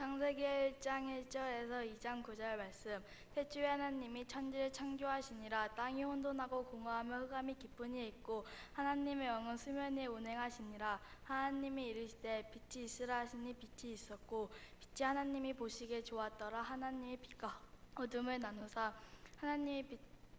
창세기 1장 1절에서 2장 9절 말씀. 태초에 하나님이 천지를 창조하시니라. 땅이 혼돈하고 공허하며 흑암이 깊으니 있고 하나님의 영은 수면 위에 운행하시니라. 하나님이 이르시되 빛이 있으라 하시니 빛이 있었고 빛이 하나님이 보시기에 좋았더라 하나님이 빛과 어둠을 나누사 하나님이 빛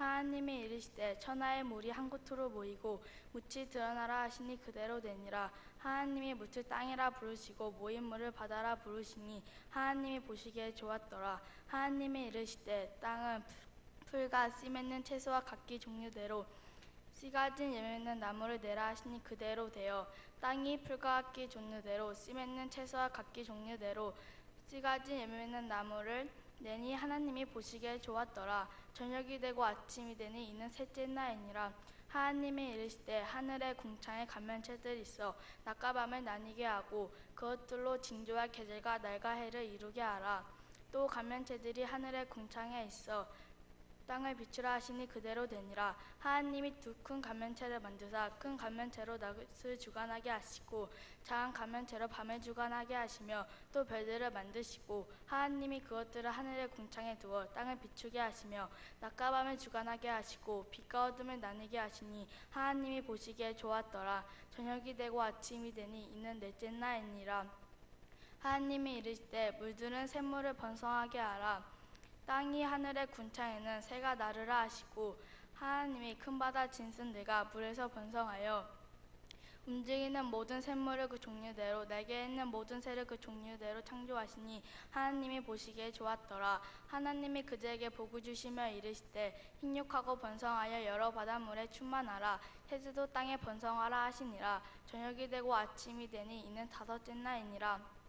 하나님이 이르시되 천하의 물이 한 곳으로 모이고 묻이 드러나라 하시니 그대로 되니라. 하나님이 묻을 땅이라 부르시고 모인 물을 바다라 부르시니 하나님이 보시기에 좋았더라. 하나님이 이르시되 땅은 풀과 씨 맺는 채소와 각기 종류대로 씨 가진 열매 맺는 나무를 내라 하시니 그대로 되어 땅이 풀과 각기 종류대로 씨 맺는 채소와 각기 종류대로 씨 가진 열매 맺는 나무를 내니 하나님이 보시기에 좋았더라. 저녁이 되고 아침이 되니 이는 셋째 날이니라. 하나님이 이르시되 하늘의 궁창에 가면체들이 있어 낮과 밤을 나뉘게 하고 그것들로 징조와 계절과 날과 해를 이루게 하라. 또 가면체들이 하늘의 궁창에 있어 땅을 비추라 하시니 그대로 되니라. 하나님이 두큰 가면체를 만드사 큰 가면체로 낮을 주관하게 하시고 작은 가면체로 밤을 주관하게 하시며 또 별들을 만드시고 하나님이 그것들을 하늘의 궁창에 두어 땅을 비추게 하시며 낮과 밤을 주관하게 하시고 빛과 어둠을 나누게 하시니 하나님이 보시기에 좋았더라. 저녁이 되고 아침이 되니 이는 넷째 날이니라. 하나님이 이르시되 물들은 샘물을 번성하게 하라 땅이 하늘의 군창에는 새가 나르라 하시고 하나님이 큰 바다 진슨들과 물에서 번성하여 움직이는 모든 샘물을 그 종류대로 내게 있는 모든 새를 그 종류대로 창조하시니 하나님이 보시기에 좋았더라. 하나님이 그들에게 복을 주시며 이르시되 힘육하고 번성하여 여러 바닷물에 충만하라. 해지도 땅에 번성하라 하시니라. 저녁이 되고 아침이 되니 이는 다섯째 날이니라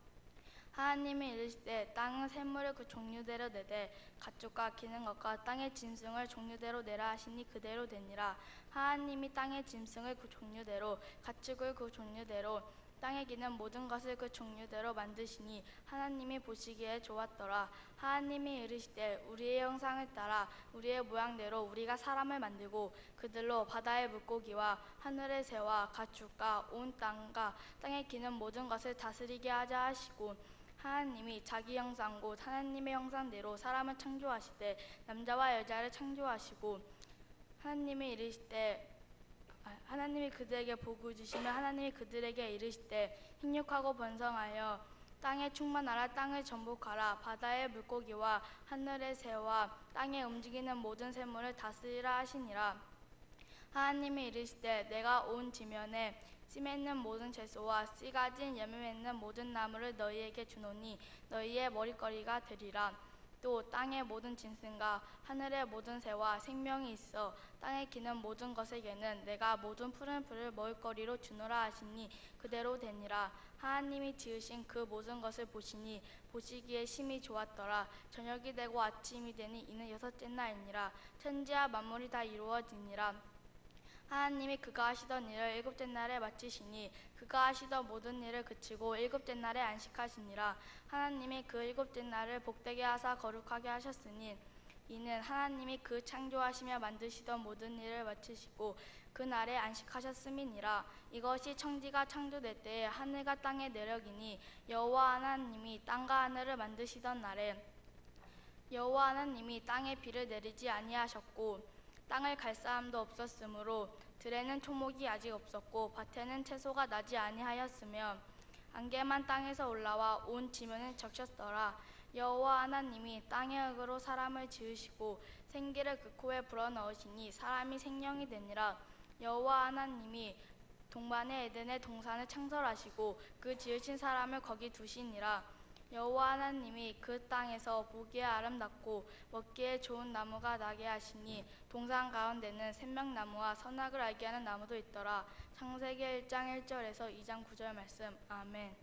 하나님이 이르시되 땅은 샘물을 그 종류대로 내되 가축과 기는 것과 땅의 짐승을 종류대로 내라 하시니 그대로 되니라. 하나님이 땅의 짐승을 그 종류대로 가축을 그 종류대로 땅에 기는 모든 것을 그 종류대로 만드시니 하나님이 보시기에 좋았더라. 하나님이 이르시되 우리의 형상을 따라 우리의 모양대로 우리가 사람을 만들고 그들로 바다의 물고기와 하늘의 새와 가축과 온 땅과 땅에 기는 모든 것을 다스리게 하자 하시고 하나님이 자기 형상 곧 하나님의 형상대로 사람을 창조하시되 남자와 여자를 창조하시고 하나님이 이르시되 아, 하나님이 그들에게 복을 주시며 하나님이 그들에게 이르시되 힘육하고 번성하여 땅에 충만하라 땅을 전복하라 바다의 물고기와 하늘의 새와 땅에 움직이는 모든 생물을 다스리라 하시니라. 하나님이 이르시되 내가 온 지면에 씨 맺는 모든 채소와 씨 가진 열매 맺는 모든 나무를 너희에게 주노니 너희의 머리거리가 되리라. 또 땅의 모든 짐승과 하늘의 모든 새와 생명이 있어 땅에 기는 모든 것에게는 내가 모든 푸른 풀을 먹을거리로 주노라 하시니 그대로 되니라. 하나님이 지으신 그 모든 것을 보시니 보시기에 심히 좋았더라. 저녁이 되고 아침이 되니 이는 여섯째 날이니라. 천지와 만물이 다 이루어지니라 하나님이 그가 하시던 일을 일곱째 날에 마치시니 그가 하시던 모든 일을 그치고 일곱째 날에 안식하시니라. 하나님이 그 일곱째 날을 복되게 하사 거룩하게 하셨으니 이는 하나님이 그 창조하시며 만드시던 모든 일을 마치시고 그 날에 안식하셨음이니라. 이것이 청지가 창조될 때에 하늘과 땅의 내력이니 여호와 하나님이 땅과 하늘을 만드시던 날에 여호와 하나님이 땅에 비를 내리지 아니하셨고 땅을 갈 사람도 없었으므로 들에는 초목이 아직 없었고 밭에는 채소가 나지 아니하였으며 안개만 땅에서 올라와 온 지면을 적셨더라. 여호와 하나님이 땅의 흙으로 사람을 지으시고 생기를 그 코에 불어넣으시니 사람이 생명이 되니라. 여호와 하나님이 동반의 에덴의 동산을 창설하시고 그 지으신 사람을 거기 두시니라 여호와 하나님이 그 땅에서 보기에 아름답고 먹기에 좋은 나무가 나게 하시니 동산 가운데는 생명나무와 선악을 알게 하는 나무도 있더라. 창세기 1장 1절에서 2장 9절 말씀. 아멘